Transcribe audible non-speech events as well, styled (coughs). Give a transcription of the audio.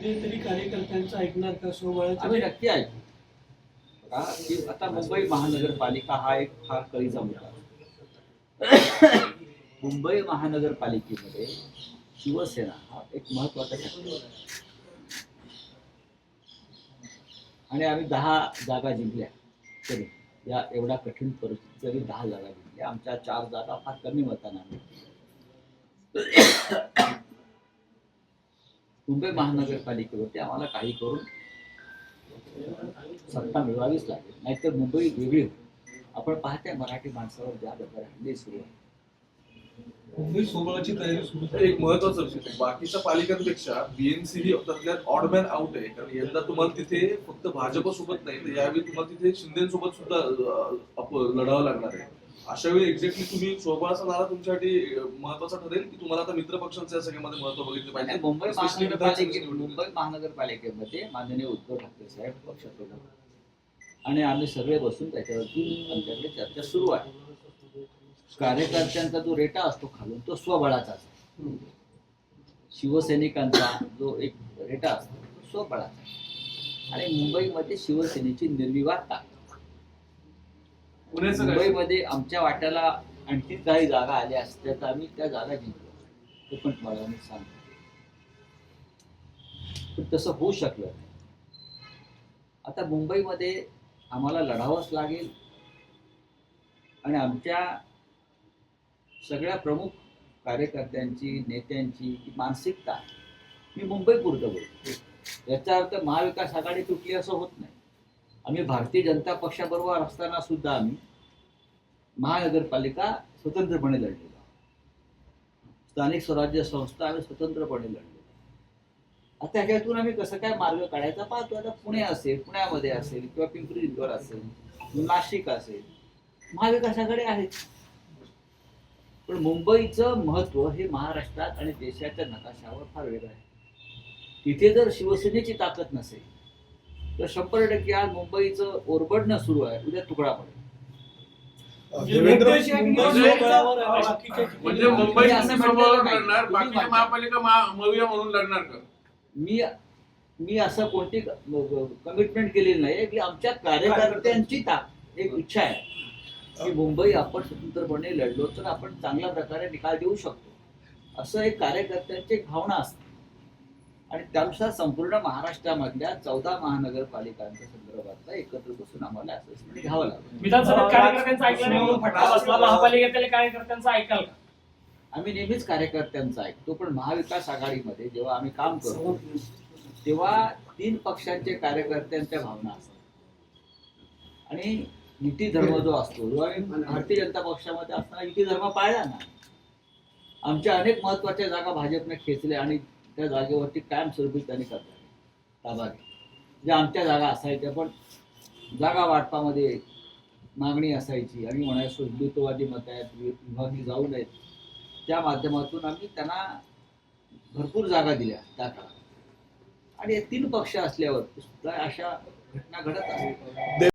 कधीतरी कार्यकर्त्यांचं ऐकणार का? सोबळाचं आम्ही नक्की ऐकू. का? की आता मुंबई महानगरपालिका हा एक फार कळीचा मुद्दा. (coughs) मुंबई महानगरपालिकेमध्ये शिवसेना हा एक महत्त्वाचा घटक आहे. आणि आम्ही दहा जागा जिंकल्या. तरी या एवढ्या कठीण परिस्थितीत जरी दहा जागा जिंकल्या आमच्या चार जागा फार कमी मतांना मुंबई महानगरपालिकेवरती आम्हाला काही करून सत्ता मिळवावीच लागेल. नाहीतर मुंबई वेगळी होईल. आपण पाहताय मराठी माणसावर ज्या प्रकारे हल्ले सुरू आहे मुंबई सोबळाची तयारी सुरू एक महत्वाचं विषय बाकीच्या पालिकांपेक्षा बीएमसी ही त्यातल्यात ऑडमॅन आउट आहे. कारण यंदा तुम्हाला तिथे फक्त भाजप सोबत नाही तर यावेळी तुम्हाला तिथे शिंदेसोबत सुद्धा लढावं लागणार आहे. अशा वेळी एक्झॅक्टली तुम्ही सोबळाचा नारा तुमच्यासाठी महत्त्वाचा ठरेल की तुम्हाला आता मित्र पक्षांचं या सगळ्यामध्ये महत्त्व बघितलं पाहिजे? मुंबई महानगरपालिके मुंबई महानगरपालिकेमध्ये माननीय उद्धव ठाकरे साहेब पक्षप्रमुख आणि आम्ही सगळे बसून त्याच्यावरती आमच्याकडे चर्चा सुरू आहे. कार्यकर्त्यांचा जो रेटा असतो खालून तो स्वबळाचा असतो. शिवसैनिकांचा जो एक रेटा असतो तो स्वबळाचा. आणि मुंबईमध्ये शिवसेनेची निर्विवाद ताकद? मुंबईमध्ये आमच्या वाट्याला आणखी काही जागा आल्या असत्या तर आम्ही त्या जागा जिंकलो ते पण तुम्हाला मी सांगतो. पण तसं होऊ शकलं नाही. आता मुंबईमध्ये आम्हाला लढावंच लागेल. आणि आमच्या सगळ्या प्रमुख कार्यकर्त्यांची नेत्यांची मानसिकता मी मुंबईपुरतं बोलतो. याचा अर्थ महाविकास आघाडी तुटली असं होत नाही. आम्ही भारतीय जनता पक्षाबरोबर असताना सुद्धा आम्ही महानगरपालिका स्वतंत्रपणे लढलेलो स्थानिक स्वराज्य संस्था आम्ही स्वतंत्रपणे लढलेलो आता ह्याच्यातून आम्ही कसं काय मार्ग काढायचा पाहतो. आता पुणे असेल पुण्यामध्ये असेल किंवा पिंपरी चिंचवड असेल नाशिक असेल महाविकासाकडे आहेत. पण मुंबईचं महत्त्व हे महाराष्ट्रात आणि देशाच्या नकाशावर फार वेगळं आहे. तिथे जर शिवसेनेची ताकद नसेल तर शंभर टक्के आज मुंबईचं ओरबडणं सुरू आहे उद्या तुकडा पडेल म्हणजे म्हणजे- म्हणजे मुंबई. लढणार तुम्ही बाकीची म्हणता. महापालिका महा- मविया म्हणून लढणार का मी मी असं कोणती कमिटमेंट केलेली नाही की आमच्या कार्यकर्त्यांची एक इच्छा आहे की मुंबई आपण स्वतंत्रपणे लढलो तर आपण चांगल्या प्रकारे निकाल देऊ शकतो असं एक कार्यकर्त्यांची एक भावना असते आणि त्यानुसार संपूर्ण महाराष्ट्रामधल्या चौदा महानगरपालिकांच्या संदर्भातला एकत्र बसून आम्हाला असेसमेंट घ्यावं लागेल. विधानसभेत कार्यकर्त्यांचं ऐकलं नाही म्हणून फटका बसला महापालिकेतल्या कार्यकर्त्यांचं ऐकाल का? आम्ही नेहमीच कार्यकर्त्यांचा ऐकतो पण महाविकास आघाडीमध्ये जेव्हा आम्ही काम करतो तेव्हा तीन पक्षांचे कार्यकर्त्यांच्या भावना असतात. आणि युती धर्म जो असतो जो आम्ही भारतीय जनता पक्षामध्ये असताना युती धर्म पाळला ना आमच्या अनेक महत्त्वाच्या जागा भाजपने खेचल्या आणि त्या जागेवरती कायमस्वरूपी त्यांनी करता ताबा घेतला आमच्या जागा असायच्या पण जागा वाटपामध्ये मागणी असायची. आणि म्हणायचो हिंदुत्ववादी मत आहेत विभागणी जाऊ नयेत. त्या माध्यमातून आम्ही त्यांना भरपूर जागा दिल्या त्या काळात. आणि हे तीन पक्ष असल्यावर सुद्धा अशा घटना घडत असतात.